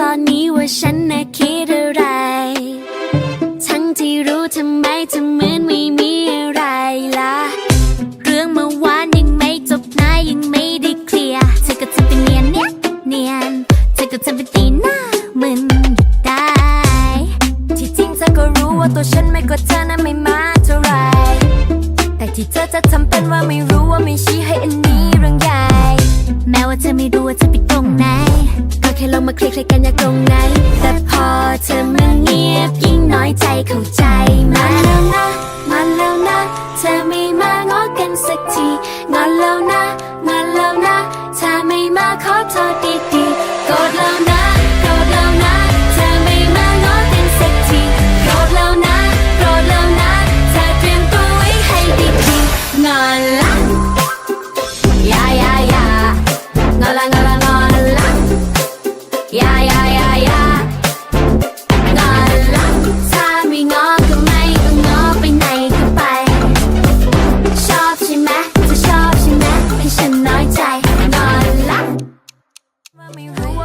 ตอนนี้ว่าฉันน่ะคิดอะไร ทั้งที่รู้ทำไมทำเหมือนไม่มีอะไรล่ะ เรื่องเมื่อวานยังไม่จบนายยังไม่ได้เคลียร์เธอก็ทำเป็นเนียนเนี่ยเนียนเธอก็ทำเป็นตีหน้ามึนอยได้ ที่จริงเธอก็รู้ว่าตัวฉันไม่กว่าเธอนะไม่มาเท่าไรแต่ที่เธอจะทำเป็นว่าไม่รู้ว่าไม่ชี้ให้อันนี้เรื่องใหญ่ แม้ว่าเธอไม่รู้ว่าเธอเป็น ลองมาเคลียร์กันอยากตรงไหน แต่พอเธอมาเงียบยิ่งน้อยใจเข้าใจมมาแล้วนะ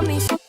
ไ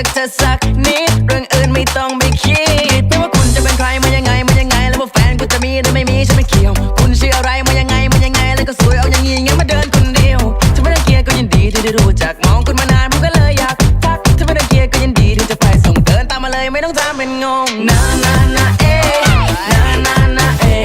อยากจักเธอสักนิดเรื่องอื่นไม่ต้องไปคิดไม่ว่าคุณจะเป็นใครมายังไงมายังไง แล้วว่าแฟนคุณจะมีหรือไม่มีฉันไม่เกี่ยว คุณชื่ออะไรมายังไงมายังไง แล้วก็สวยเอาอย่างงี้งั้นมาเดินคนเดียวถ้าไม่รังเกียจก็ยินดีที่ได้รู้จักมองคุณมานานผมก็เลยอยากทักถ้าไม่รังเกียจก็ยินดีที่จะไปส่งเดินตามมาเลยไม่ต้องทำเป็นงงนานานาเอ๊นานานาเอ๊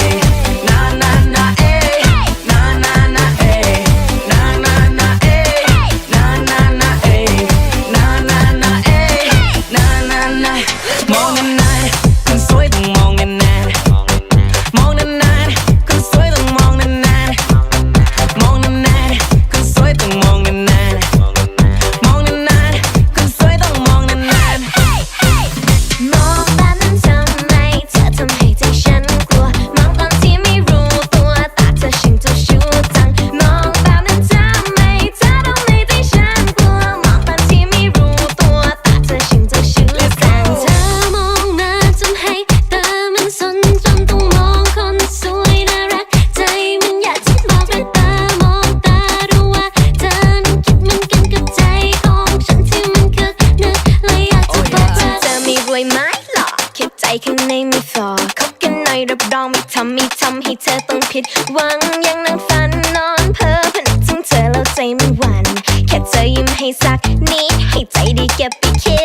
ข้างในไม่ฟอคบกันหน่อยรับรองไม่ทำไม่ทำให้เธอต้องผิดหวังยังนั่งฝันนอนเพ้อพนึกถึงเธอแล้วใจมันหวั่นแค่เธอยิ้มให้สักนิดให้ใจได้เก็บไปคิด